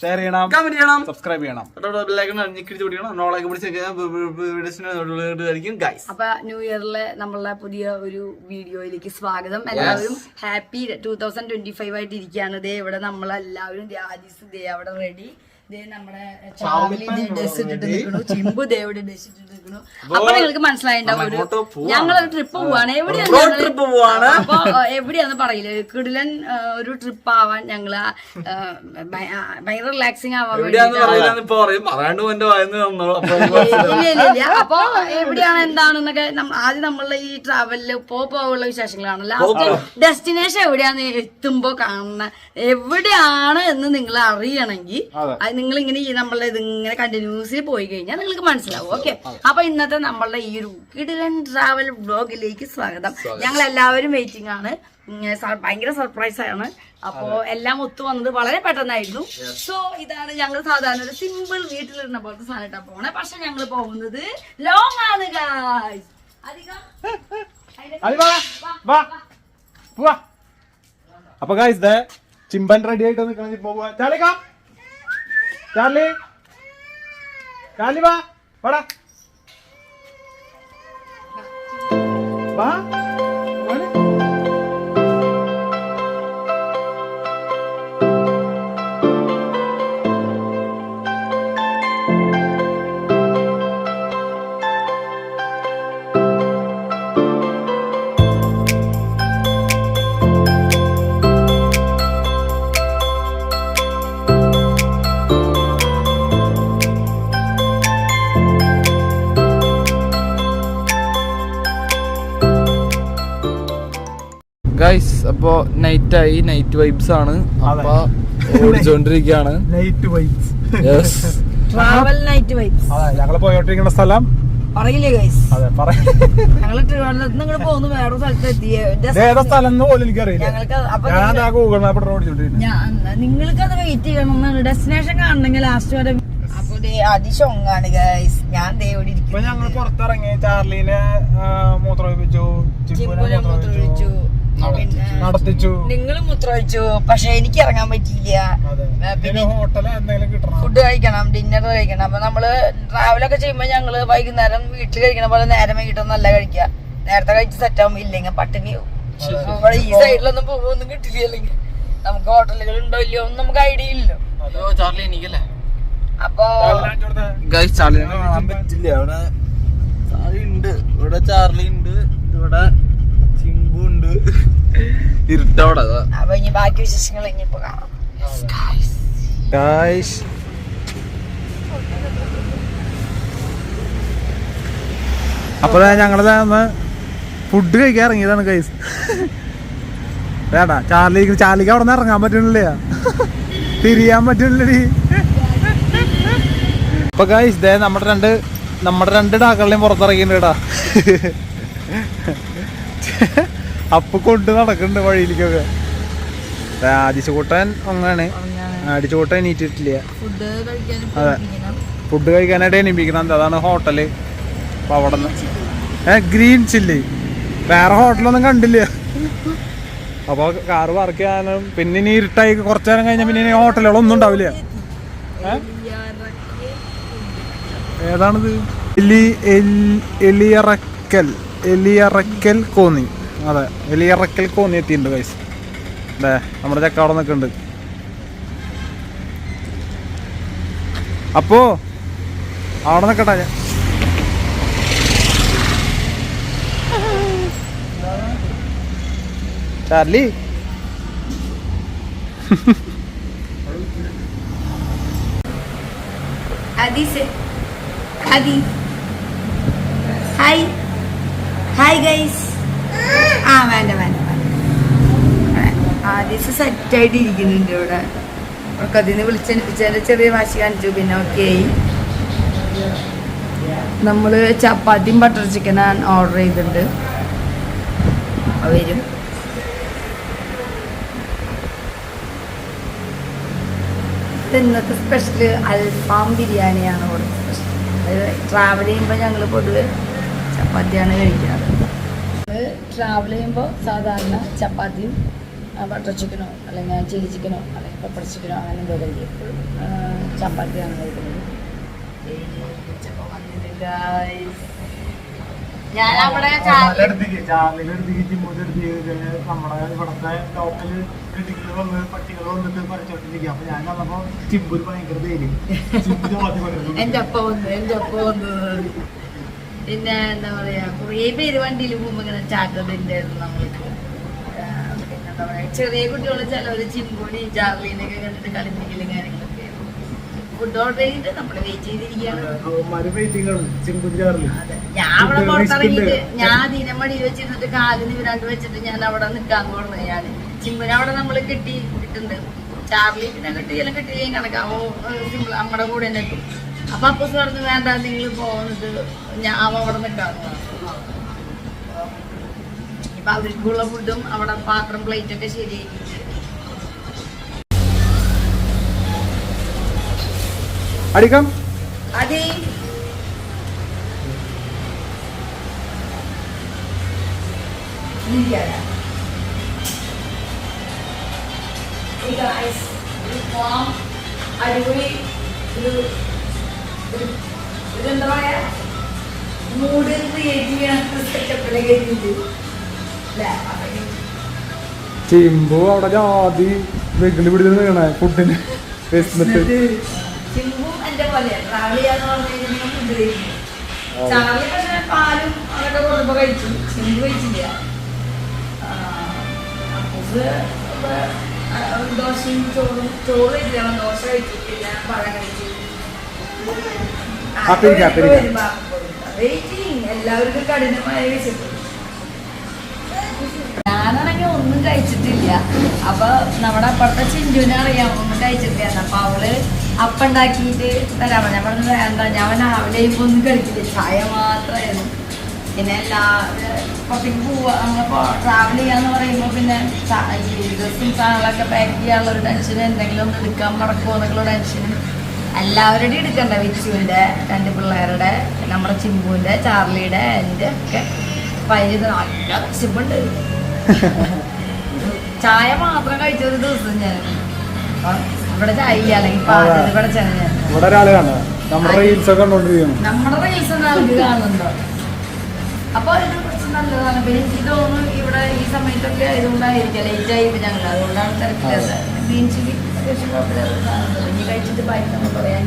Share ചെയ്യണം. Comment ചെയ്യണം. Subscribe ചെയ്യണം. അപ്പൊ ന്യൂ ഇയറിലെ നമ്മളെ പുതിയ ഒരു വീഡിയോയിലേക്ക് സ്വാഗതം. എല്ലാവരും happy two thousand twenty five ആയിട്ട് ഇരിക്കുകയാണ് ദേ ഇവിടെ നമ്മളെല്ലാവരും ദേ ആദിസ് ദേ അവിടെ റെഡി ദേ നമ്മുടെ ചാവലി ഡ്രസ് ഇട്ടിട്ട് നിൽക്കണു ചിമ്പു ദേ ഇവിടെ ഡ്രസ് ഇട്ടിട്ട് നിൽക്കണു അപ്പൊ നിങ്ങൾക്ക് മനസ്സിലായിണ്ടാവും ഒരു ഞങ്ങളൊരു ട്രിപ്പ് പോവാണ്. എവിടെയാണ് ട്രിപ്പ് പോവാണ്. അപ്പൊ എവിടെയാന്ന് പറയില്ല? കിടിലൻ ഒരു ട്രിപ്പ് ആവാൻ ഞങ്ങൾ ഭയങ്കര റിലാക്സിങ് ആവാൻ അപ്പൊ ഇല്ല ഇല്ല ഇല്ല അപ്പൊ എവിടെയാണ് എന്താണെന്നൊക്കെ ആദ്യം നമ്മളുടെ ഈ ട്രാവലിൽ പോ പോവുള്ള വിശേഷങ്ങളാണ്. ലാസ്റ്റ് ഡെസ്റ്റിനേഷൻ എവിടെയാന്ന് എത്തുമ്പോ കാണുന്ന എവിടെയാണ് എന്ന് നിങ്ങൾ അറിയണമെങ്കിൽ നിങ്ങൾ ഇങ്ങനെ ഈ നമ്മളുടെ ഇതിങ്ങനെ കണ്ടിന്യൂസ്ലി പോയി കഴിഞ്ഞാൽ നിങ്ങൾക്ക് മനസ്സിലാവും. ഓക്കെ അപ്പൊ ഇന്നത്തെ നമ്മളുടെ ഈ ഒരു കിടിലൻ ട്രാവൽ ബ്ലോഗിലേക്ക് സ്വാഗതം. ഞങ്ങൾ എല്ലാവരും വെയിറ്റിംഗ് ആണ്. ഭയങ്കര സർപ്രൈസ് ആണ്. അപ്പോ എല്ലാം ഒത്തു വന്നത് വളരെ പെട്ടെന്നായിരുന്നു. സോ ഇതാണ് ഞങ്ങൾ സാധാരണ ഒരു സിമ്പിൾ വീട്ടിലിരുന്ന പോലത്തെ സാധനം പോണേ. പക്ഷെ ഞങ്ങൾ പോകുന്നത് ലോങ് ആണ് അപ്പൊ ഗായ്സ് ചിമ്പൻ റെഡി ആയിട്ട് നിൽക്കണം പോവുക പോവാ. ചാർലി കാ ചാർലി ചാർലി വാ ഗൈസ് അപ്പോ നൈറ്റ് ആയി നൈറ്റ് വൈബ്സ് ആണ്. അപ്പൊ ഓടിച്ചോണ്ടിരിക്കാണ് night vibes yes travel night vibes അതെ ഞങ്ങൾ പോയോണ്ടിരിക്കുന്ന സ്ഥലം. പറയില്ലേ ഗൈസ് അതെ പറ. ഞങ്ങൾ ട്രിവാൻഡ്രത്ത് നിങ്ങൾ പോകുന്നു വേറെ സ്ഥലത്ത് എത്തിയ സ്ഥലം പോലും എനിക്കറിയില്ല. ഞാൻ ഗൂഗിൾ മാപ്പ് ഓടിച്ചോണ്ടിരുന്നു ഞാൻ നിങ്ങൾക്ക് അത് വെയിറ്റ് ചെയ്യണം ഡെസ്റ്റിനേഷൻ കാണണമെങ്കിൽ ലാസ്റ്റ് വരെ അതിശൊങ്ങാണ് ഗൈസ് ഞാൻ ദേ ഇവിടെ ഇപ്പൊ ഇരിക്കുന്നു ഞങ്ങൾ പുറത്തിറങ്ങി ചാർലിനെ മൂത്രമൊഴിപ്പിച്ചു ചിമ്പുനെ മൂത്രമൊഴിച്ചു പിന്നെ നടത്തിച്ചു. നിങ്ങൾ മൂത്രമൊഴിച്ചു പക്ഷെ എനിക്ക് ഇറങ്ങാൻ പറ്റിയില്ല. ഫുഡ് കഴിക്കണം ഡിന്നർ കഴിക്കണം. അപ്പൊ നമ്മൾ ട്രാവലൊക്കെ ചെയ്യുമ്പോ ഞങ്ങൾ വൈകുന്നേരം വീട്ടിൽ കഴിക്കണ പോലെ നേരം വൈകിട്ടൊന്നല്ല കഴിക്കുക. നേരത്തെ കഴിച്ച് സെറ്റ് ആവുമ്പോ ഇല്ലെങ്കിൽ പട്ടിണി ഈ സൈഡിലൊന്നും പോകുമൊന്നും കിട്ടില്ല. അല്ലെങ്കിൽ നമുക്ക് ഹോട്ടലുകൾ ഉണ്ടോ ഇല്ലയോ ഒന്നും നമുക്ക് ഐഡിയ ഇല്ലല്ലോ ചാർലി എനിക്കല്ലേ അപ്പൊ കാണാൻ പറ്റില്ല. ഇവിടെ ചാർലി ഉണ്ട്. ഇവിടെ ചാർലി ഉണ്ട് ഇവിടെ ചിമ്പു ഉണ്ട് ഇരുട്ടവിടെ അപ്പൊ ഇനി ബാക്കി വിശേഷങ്ങൾ ഇനിയിപ്പോ കാണാം. ഞങ്ങളത് ഫുഡ് കഴിക്കാൻ ഇറങ്ങിയതാണ് കൈസ് വേണ്ട ചാർലി ചാർലിക്ക് അവിടെ നിന്ന് ഇറങ്ങാൻ പറ്റണില്ല. തിരിയാൻ പറ്റണില്ലടി. അപ്പൊ കൈസ് ദേ നമ്മുടെ രണ്ട് നമ്മുടെ രണ്ട് ഡാക്കളെയും പുറത്തിറങ്ങിയിട്ടാ അപ്പൊ കൊണ്ട് നടക്കുന്നുണ്ട് വഴിയിലേക്കൊക്കെ. ആദിശകൂട്ടൻ ഒന്നാണ് അടിച്ചുകൂട്ടാൻ എണീറ്റിട്ടില്ല. അതെ. ഫുഡ് കഴിക്കാനായിട്ട് എണീപ്പിക്കണം. അതാണ് ഹോട്ടൽ. അപ്പൊ അവിടെ നിന്ന് ഏ ഗ്രീൻ ചില്ലി. വേറെ ഹോട്ടലൊന്നും കണ്ടില്ല. അപ്പൊ കാറ് പാർക്ക് ചെയ്യാനും പിന്നെ ഇനി ഇരുട്ടായി കുറച്ചു നേരം കഴിഞ്ഞാൽ പിന്നെ ഇനി ഹോട്ടലുകളൊന്നും ഉണ്ടാവില്ല? ഏതാണിത്? എലി എലിയറക്കൽ. എലിയറക്കൽ കോന്നി. അതെ എലിയറക്കൽ കോന്നി എത്തിയിട്ടുണ്ട് കൈസ് അതെ നമ്മുടെ ചക്ക അവിടെ നിൽക്കുന്നുണ്ട്. അപ്പോ അവിടെ നിൽക്കട്ടെ ഞാൻ. ചാർലി? ഹായ്. ഹായ് ഗൈസ് വേണ്ട വേണ്ട ആദ്യം സെറ്റായിട്ട് ഇരിക്കുന്നുണ്ട് ഇവിടെ. അവർക്ക് അതിന് വിളിച്ചെടുപ്പിച്ചതിന്റെ ചെറിയ വാശി കാണിച്ചു പിന്നെ ഓക്കെ ആയി. നമ്മൾ ചപ്പാത്തിയും ബട്ടർ ചിക്കനാണ് ഓർഡർ ചെയ്തിട്ടുണ്ട്. വരും. ഇന്നത്തെ സ്പെഷ്യൽ അൽഫാം ബിരിയാണിയാണ് ഓർഡർ സ്പെഷ്യൽ അത് ട്രാവൽ ചെയ്യുമ്പോൾ ഞങ്ങൾ പൊതുവെ ചപ്പാത്തിയാണ് കഴിക്കാറ്. ട്രാവൽ ചെയ്യുമ്പോൾ സാധാരണ ചപ്പാത്തിയും ബട്ടർ ചിക്കനോ അല്ലെങ്കിൽ ചില്ലി ചിക്കനോ അല്ലെങ്കിൽ പെപ്പർ ചിക്കനോ അങ്ങനെ എന്തോ കഴിക്കും. എപ്പോഴും ചപ്പാത്തിയാണ് കഴിക്കുന്നത്. നമ്മുടെ ഇവിടത്തെ ലോക്കൽ വന്ന് പട്ടികൾ വന്നിട്ട് പറിച്ചോണ്ടിരിക്കുക അപ്പൊ ഞാൻ വന്നപ്പോ ചിമ്പൂര് ഭയങ്കര ധൈര്യം ചിമ്പ് ചപ്പാത്തി കൊണ്ടിരുന്നു എന്റെ അപ്പ വന്നു എന്റെ അപ്പ വന്നു പിന്നെ എന്താ പറയാ കുറേ പേര് വണ്ടിയിൽ പോകുമ്പോ ഇങ്ങനെ ചാട്ടതുണ്ടായിരുന്നു നമ്മൾക്ക്. പിന്നെ എന്താ പറയാ ചെറിയ കുട്ടികൾ ചിലവര് ചിമ്പൂടി ജാർലിനൊക്കെ കണ്ടിട്ട് കളിപ്പിക്കലും കാര്യങ്ങളൊക്കെ. ഫുഡ് ഓർഡർ ചെയ്തിട്ട് നമ്മൾ വെയിറ്റ് ചെയ്തിരിക്കുകയാണ്. അതെ. ഞാൻ അവിടെ പുറത്തിറങ്ങിയിട്ട് ഞാൻ ദിനമടി വെച്ചിരുന്നിട്ട് കാലിന് വിരാണ്ട് വെച്ചിട്ട് ഞാൻ അവിടെ നിൽക്കാൻ പോകുന്നത് ഞാൻ ചിമ്മിനെ അവിടെ നമ്മൾ കിട്ടി കിട്ടുന്നുണ്ട് ചാർലി പിന്നെ കിട്ടിയാലും കിട്ടിയും കണക്കാവോ നമ്മുടെ കൂടെ തന്നെ എത്തും അപ്പൊ അപ്പൂസ് പറഞ്ഞു വേണ്ട നിങ്ങൾ പോകുന്നത് ഞാൻ അവൻ അവിടെ നിൽക്കാന്ന്. ഇപ്പൊ അവർക്കുള്ള ഫുഡും അവിടെ പാത്രം പ്ലേറ്റ് ഒക്കെ ശരിയാക്കിയിട്ട് അടിക്കാം. അതെ. അടിപൊളി ഒരു ഇതെന്താ പറയാ? മൂഡ് ക്രിയേറ്റ് ചെയ്യാൻ സെറ്റപ്പിലൊക്കെ എത്തിയിട്ട് അല്ലേ? ചിമ്പു അവിടെ ജാതി വെകിളി പിടിച്ചിട്ട് വീണേ ഫുഡിന് വിശന്നിട്ട്. ആ, ദോശയും ചോറും ചോറ് കഴിച്ചില്ല. ദോശ കഴിച്ചു. പിന്നെ പഴം കഴിച്ചു. ആ, പിരിക്കാം, പിരിക്കാം. വെയിറ്റിംഗ് എല്ലാവർക്കും കഠിനമായ വിശപ്പ് ഞാനാണെങ്കിൽ ഒന്നും കഴിച്ചിട്ടില്ല. അപ്പൊ നമ്മുടെ അപ്പുറത്തെ ചിഞ്ചുവിനെ അറിയാം ഒന്നും കഴിച്ചിട്ടില്ല. അപ്പൊ അവൾ അപ്പുണ്ടാക്കിയിട്ട് തരാൻ പറഞ്ഞു. ഞാൻ പറഞ്ഞു വേണ്ട ഞാൻ രാവിലെ ഇപ്പൊ ഒന്നും കഴിക്കില്ല ചായ മാത്രമായിരുന്നു. പിന്നെ എല്ലാ പുറത്തേക്ക് പോവാ നമ്മളിപ്പോ ട്രാവൽ ചെയ്യാന്ന് പറയുമ്പോൾ പിന്നെ ഡ്രസ്സും സാധനങ്ങളൊക്കെ പാക്ക് ചെയ്യാനുള്ള ഒരു ടെൻഷൻ എന്തെങ്കിലും ഒന്ന് എടുക്കാൻ മറക്കുമോ എന്നുള്ള ടെൻഷനും എല്ലാവരുടെയും എടുക്കണ്ട വിച്ചുവിന്റെ രണ്ട് പിള്ളേരുടെ നമ്മുടെ ചിമ്പുവിന്റെ ചാർലിയുടെ എന്റെ ഒക്കെ. പയ്യത് നല്ല വിശപ്പുണ്ട്. ചായ മാത്രം കഴിച്ച ഒരു ദിവസം ഞാൻ. ഇവിടെ ചായ അല്ലെങ്കിൽ പാചകം ഇവിടെ ചെന്ന് ഞാൻ. ഇവിടെ ഒരാൾ കാണുക നമ്മുടെ റീൽസ് ഒക്കെ നമ്മുടെ റീൽസ് ആൾക്ക് കാണുന്നുണ്ടോ? അപ്പൊ അതിനെ കുറിച്ച് നല്ലതാണ്. പിന്നെ എനിക്ക് തോന്നുന്നു ഇവിടെ ഈ സമയത്തൊക്കെ ആയതുകൊണ്ടായിരിക്കാം ലേറ്റ് ആയി ഞങ്ങൾ അതുകൊണ്ടാണ് തിരക്കിലത് ഗ്രീൻ സാധനം ഇനി കഴിച്ചിട്ട് പറയാം.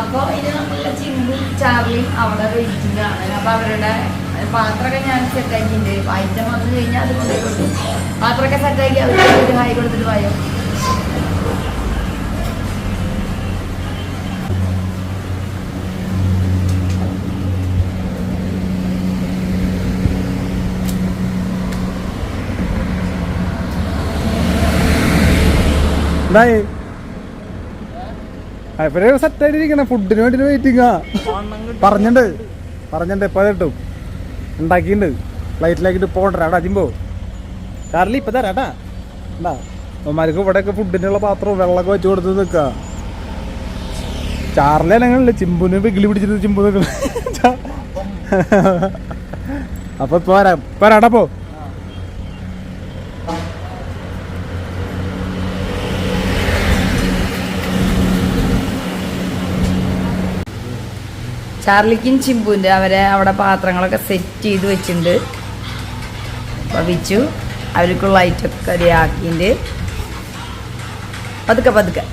അപ്പൊ ഇനി നമ്മളുടെ ചിമ്പും ചാർലിയും അവിടെ വെയിറ്റിംഗാണ്. അപ്പൊ അവരുടെ പാത്രമൊക്കെ ഞാൻ സെറ്റാക്കിയിട്ടുണ്ട് ഐറ്റം വന്നു കഴിഞ്ഞാൽ അത് കൊണ്ടുപോയി കൊടുക്കും. പാത്രമൊക്കെ സെറ്റാക്കി ഒരു ഹായ് കൊടുത്തിട്ട് പോയോ. എന്തായി അവർ സെറ്റ് ആയിട്ടിരിക്കണേ. ഫുഡിന് വേണ്ടി വെയിറ്റിംഗ് ആ. പറഞ്ഞിട്ടുണ്ട് പറഞ്ഞിട്ടുണ്ട് ഇപ്പൊ കിട്ടും. ഉണ്ടാക്കിയിട്ടുണ്ട് ഫ്ലൈറ്റിലാക്കിട്ട് പോകണ്ട അവിടെ അജിമ്പോ ചാർലി ഇപ്പൊ തരാട്ടാ എന്താ? അവന്മാർക്ക് ഇവിടെയൊക്കെ ഫുഡിനുള്ള പാത്രവും വെള്ളമൊക്കെ വെച്ച് കൊടുത്ത് നിൽക്കുക ചാർലി ഞങ്ങളില്ല ചിമ്പുന് വിഗിലി പിടിച്ചിട്ട് ചിമ്പു നിൽക്കണ അപ്പൊ പോരാ പോരാടാ പോ ചാർലിക്കും ചിമ്പുവിന്റെ അവരെ അവിടെ പാത്രങ്ങളൊക്കെ സെറ്റ് ചെയ്ത് വെച്ചിട്ടുണ്ട്. അപ്പോൾ വിച്ചു അവർക്കുള്ള ഐറ്റമൊക്കെ റെഡിയാക്കിയിട്ടുണ്ട് പതുക്കെ പതുക്കെ.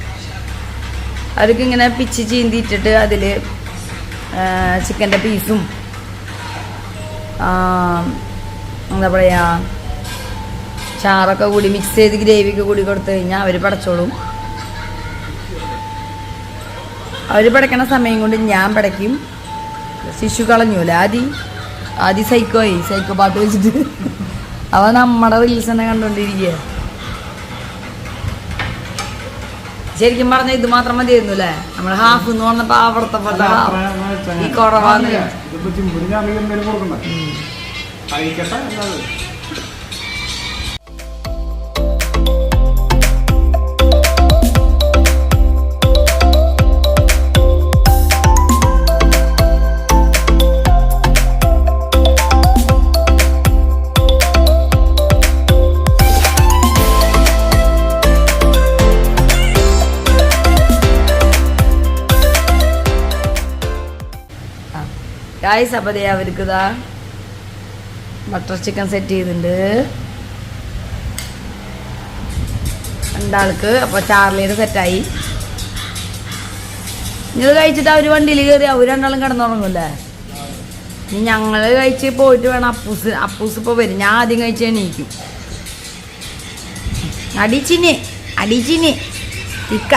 അവർക്കിങ്ങനെ പിച്ച് ചീന്തിയിട്ടിട്ട് അതിൽ ചിക്കന്റെ പീസും എന്താ പറയുക ചാറൊക്കെ കൂടി മിക്സ് ചെയ്ത് ഗ്രേവിയൊക്കെ കൂടി കൊടുത്തു കഴിഞ്ഞാൽ അവർ പടച്ചോളും. അവർ പടക്കണ സമയം കൊണ്ട് ഞാൻ പടയ്ക്കും. ശിശു കളഞ്ഞൂല ആദി? ആദി സൈക്കോയി സൈക്കോ പാട്ട് വെച്ചിട്ട്. അവ നമ്മുടെ റീൽസ് തന്നെ കണ്ടോണ്ടിരിക്കുക ശരിക്കും പറഞ്ഞ ഇത് മാത്രം മതിയായിരുന്നു അല്ലേ? നമ്മൾ ഹാഫ് എന്ന് പറഞ്ഞപ്പോ അവിടുത്തെ half. ഈ കുറവാന്ന് ഗായ്സ് അപ്പോൾ ദേ അവർക്ക് ഇതാ ബട്ടർ ചിക്കൻ സെറ്റ് ചെയ്തിട്ടുണ്ട്. രണ്ടാൾക്ക് അപ്പോൾ ചാർലിയുടെ സെറ്റായി ഇത് കഴിച്ചിട്ട് അവർ വണ്ടിയിൽ കയറി അവർ രണ്ടാളും കിടന്നുറങ്ങൂല്ലേ? ഇനി ഞങ്ങൾ കഴിച്ച് പോയിട്ട് വേണം അപ്പൂസ് അപ്പൂസ് ഇപ്പോൾ വരും. ഞാൻ ആദ്യം കഴിച്ച് എണീക്കും. അടിച്ചിന് അടിച്ചിന്. ഇക്ക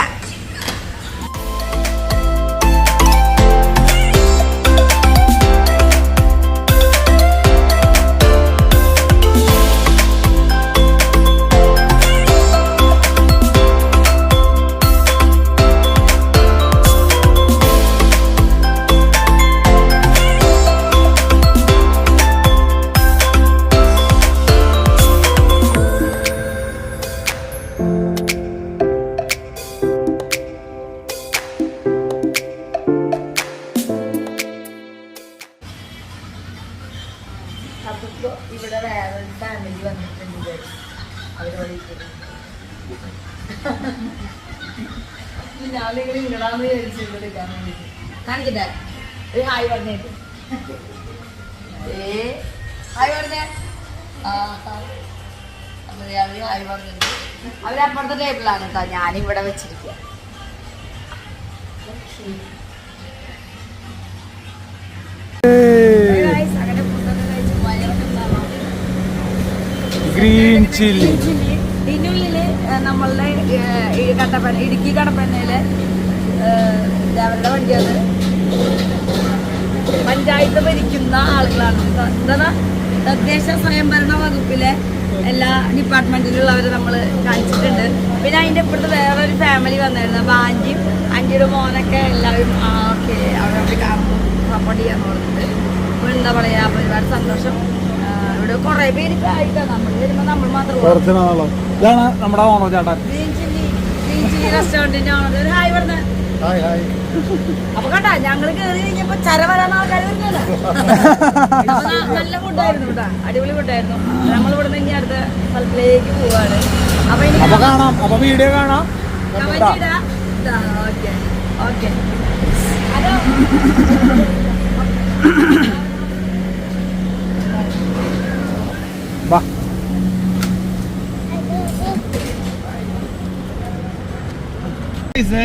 പറഞ്ഞിട്ടുണ്ട്. അവരപ്പുറത്തെ ടേബിളാണ് കേട്ടോ. ഞാനിവിടെ വെച്ചിരിക്കുക ഗ്രീൻ ചില്ലി ഇതിനുള്ളിൽ നമ്മളുടെ കട്ടപ്പന ഇടുക്കി കടപ്പനയിലെ അവരുടെ വണ്ടിയാണ്. പഞ്ചായത്ത് ഭരിക്കുന്ന ആളുകളാണ്. എന്താണ് തദ്ദേശ സ്വയംഭരണ വകുപ്പിലെ എല്ലാ ഡിപ്പാർട്ട്മെന്റിലുള്ളവരെ നമ്മൾ കാണിച്ചിട്ടുണ്ട്. പിന്നെ അതിന്റെ ഇപ്പുറത്ത് വേറൊരു ഫാമിലി വന്നായിരുന്നു അപ്പോൾ ആന്റിയും ആന്റിയുടെ മോനൊക്കെ എല്ലാവരും ആ ഓക്കെ അവരവിടെ കാണുമ്പോൾ സപ്പോർട്ട് ചെയ്യാന്ന് പറഞ്ഞിട്ട് അപ്പോൾ എന്താ പറയുക അപ്പോൾ ഒരുപാട് സന്തോഷം. ഇവിടെ കുറേ പേര് ഇപ്പം ആയിട്ടാണ്. നമ്മൾ വരുമ്പോൾ നമ്മൾ മാത്രം. ഇതാണ് നമ്മുടെ ഓണോ ചേട്ടാ. ഗ്രീൻ ചില്ലി ഗ്രീൻ ചില്ലി റെസ്റ്റോറന്റിന്റെ ഓണർ ഹായ് പറഞ്ഞ. Hi hi. അപ്പൊ കണ്ടാ ഞങ്ങൾ കേറി കഴിഞ്ഞപ്പോ ചര വരാൻ ആൾക്കാർ വരുന്നില്ല? നല്ല ഫുഡായിരുന്നു കേട്ടാ അടിപൊളി ഫുഡായിരുന്നു നമ്മൾ ഇവിടെ നിന്ന് ഇനി അടുത്ത സ്ഥലത്തിലേക്ക് പോവാണ്. അപ്പൊ ഇനി അപ്പൊ കാണാം അപ്പൊ വീഡിയോ കാണാം. ഓക്കെ ഓക്കെ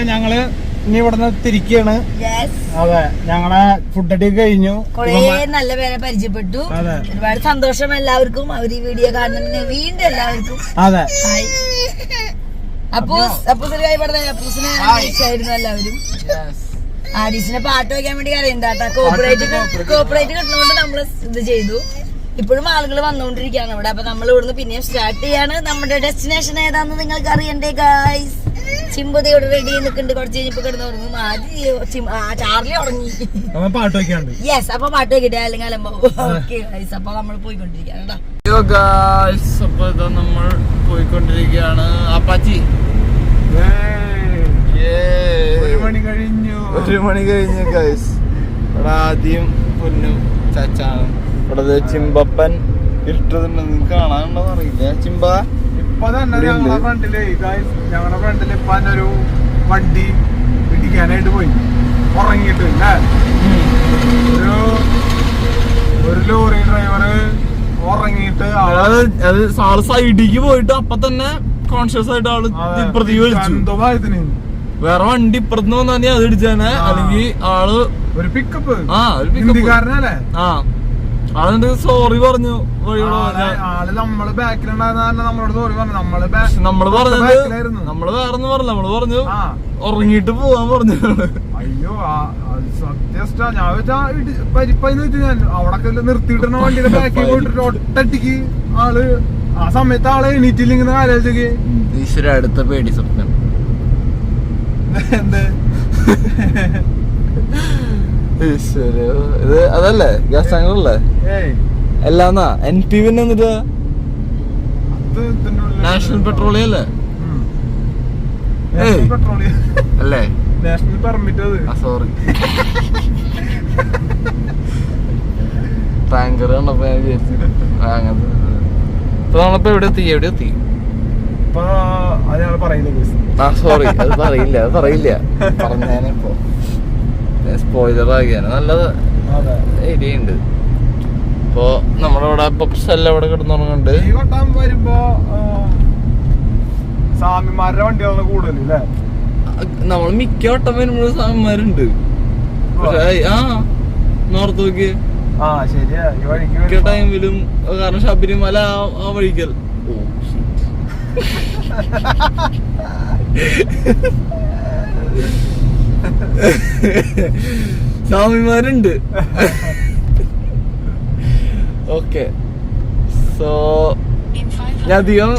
ഞങ്ങൾ ഇനി ഇവിടുന്ന് തിരിക്കാണ്. അതെ ഞങ്ങളെ ഫുഡ് അടി കഴിഞ്ഞു. കൊറേ നല്ല പേരെ പരിചയപ്പെട്ടു. അതെ. ഒരുപാട് സന്തോഷം എല്ലാവർക്കും. അവർ ഈ വീഡിയോ കാണുന്ന വീണ്ടും എല്ലാവർക്കും. അതെ. അപ്പൂസ് അപ്പൂസിന് അപ്പൂസിനെ എല്ലാവരും. ആരീസിനെ പാട്ട് വയ്ക്കാൻ വേണ്ടി അറിയണ്ടാട്ടാ കോപ്പറേറ്റ് കോപ്പറേറ്റ് കിട്ടുന്നോണ്ട് നമ്മൾ ഇത് ചെയ്തു. ഇപ്പോഴും ആളുകൾ വന്നുകൊണ്ടിരിക്കുകയാണ് ഇവിടെ. അപ്പൊ നമ്മൾ ഇവിടുന്ന് പിന്നെയും സ്റ്റാർട്ട് ചെയ്യാണ്. നമ്മുടെ ഡെസ്റ്റിനേഷൻ ഏതാന്ന് നിങ്ങൾക്ക് അറിയണ്ടേ ഗായ്സ് ചിമ്പതയോട് റെഡി നിൽക്കുന്നുണ്ട്. കുറച്ച് കഴിഞ്ഞപ്പോ കിടന്ന് ഉറങ്ങും. ആദ്യം ആ, ചാർലി ഉറങ്ങി. നമ്മ പാട്ട് വെക്കാണ്ട്. യെസ് അപ്പൊ പാട്ട് വെക്കിട്ട്. അല്ലെങ്കിൽ അലമ്പോ. ഓക്കെ ഗൈസ് അപ്പൊ നമ്മൾ പോയിക്കൊണ്ടിരിക്കുകയാണ് നമ്മൾ പോയിക്കൊണ്ടിരിക്കുകയാണ്. അപ്പാച്ചി. ഒരു മണി കഴിഞ്ഞു. ഒരു മണി കഴിഞ്ഞു ഗായ്സ് ഇവിടെ ആദ്യം പൊന്നും ചച്ചാണ്. ഇവിടെ ചിമ്പപ്പൻ ഇട്ടതുണ്ട് കാണാനുണ്ടോന്ന് കാണാനുണ്ടോ അറിയില്ല. ചിമ്പ. ഇപ്പൊ തന്നെ. ഞങ്ങളുടെ ഫ്രണ്ടിൽ ഞങ്ങളുടെ ഫ്രണ്ടിൽ ഇപ്പൊ ഒരു വണ്ടി ഇടിക്കാനായിട്ട് പോയി. ഉറങ്ങിയിട്ട് അല്ലേ ഒരു ഒരു ലോറി ഡ്രൈവറ് ഉറങ്ങിയിട്ട് സാറ് അത് സൈഡിക്ക് പോയിട്ട് അപ്പൊ തന്നെ കോൺഷ്യസ് ആയിട്ട് ആൾ പ്രതികരിച്ചു വേറെ വണ്ടി ഇപ്പുറത്ത് വന്നാൽ അത് ഇടിച്ചാനെ. അല്ലെങ്കിൽ ആൾ ഒരു പിക്കപ്പ് ആ ഒരു പിക്കപ്പ് ആ. ആളെന്ത് സോറി പറഞ്ഞു. ആൾ നമ്മൾ ബാക്കിലുണ്ടായിരുന്ന നമ്മളോട് സോറി പറഞ്ഞു. നമ്മൾ നമ്മൾ പറഞ്ഞത്. നമ്മൾ വേറെ പറഞ്ഞു നമ്മൾ പറഞ്ഞു ഉറങ്ങിട്ട് പോവാൻ പറഞ്ഞു. അയ്യോ സത്യസ്റ്റ ഞാൻ വെച്ചാ പരിപ്പായി വെച്ചു ഞാൻ. അവിടെ നിർത്തിയിട്ടിരുന്ന വണ്ടിയുടെ ബാക്കിൽ പോയിട്ട് ഒട്ടടിക്ക് ആൾ ആ സമയത്ത് ആളെ എണീറ്റില്ലെങ്കിൽ ആലോചിക്ക് ഈശ്വര അടുത്ത പേടി സ്വപ്നം. എന്ത്? ഇത് അതല്ലേ? ഗ്യാസ് ടാങ്കറല്ലേ ഏയ്. എല്ലാന്നാ എൻ പി പിന്നെ എന്നിട്ട്? അത് ഇതിന്റെ ഉള്ളിൽ- നാഷണൽ പെട്രോളിയം അല്ലേ? അല്ലേ? നാഷണൽ പെർമിറ്റ് അത്. ആ സോറി ടാങ്കർ കണ്ടപ്പോ ഞാൻ വിചാരിച്ചു. അങ്ങനത്തെ ഇപ്പൊ നമ്മളിപ്പോ എവിടെ എത്തി? എവിടെ എത്തി? ആ സോറി അത് പറയില്ല അത് പറയില്ല. പറഞ്ഞേനെ ഇപ്പൊ. സ്പോയിലർ ആകിയാണ് നല്ലത് ആ അതെ. ഏരിയ ഉണ്ട് ഇപ്പോ നമ്മുടെ ഇവിടെ പപ്സ് എല്ലാം ഇവിടെ കിടന്നുറങ്ങുന്നുണ്ട്. ഈ വട്ടം വരുമ്പോ സ്വാമിമാരുടെ വണ്ടികളാണ് കൂടുതൽ അല്ലേ നമ്മൾ മിക്ക വട്ടം വരുമ്പോഴും സ്വാമിമാരുണ്ട്. ആ. നോർത്ത് നോക്കിയേ. മിക്ക ടൈമിലും കാരണം ശബരിമല ആ- ആ വഴിക്കൽ. ഓ സ്വാമിമാരുണ്ട്. ഓക്കെ സോ ഞാൻ അധികം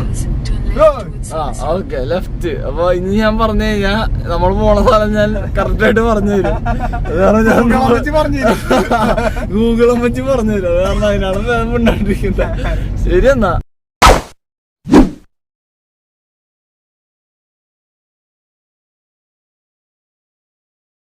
ആ ഓക്കെ ലെഫ്റ്റ് അപ്പൊ ഇനി ഞാൻ പറഞ്ഞു കഴിഞ്ഞാ നമ്മൾ പോണ സ്ഥലം ഞാൻ കറക്റ്റ് ആയിട്ട് പറഞ്ഞു തരും. ഗൂഗിളും അമ്മച്ചി പറഞ്ഞു തരും. ഗൂഗിൾ അമ്മച്ചി പറഞ്ഞു തരും. അത് കാരണം അതിനാണ് ശരി എന്നാ.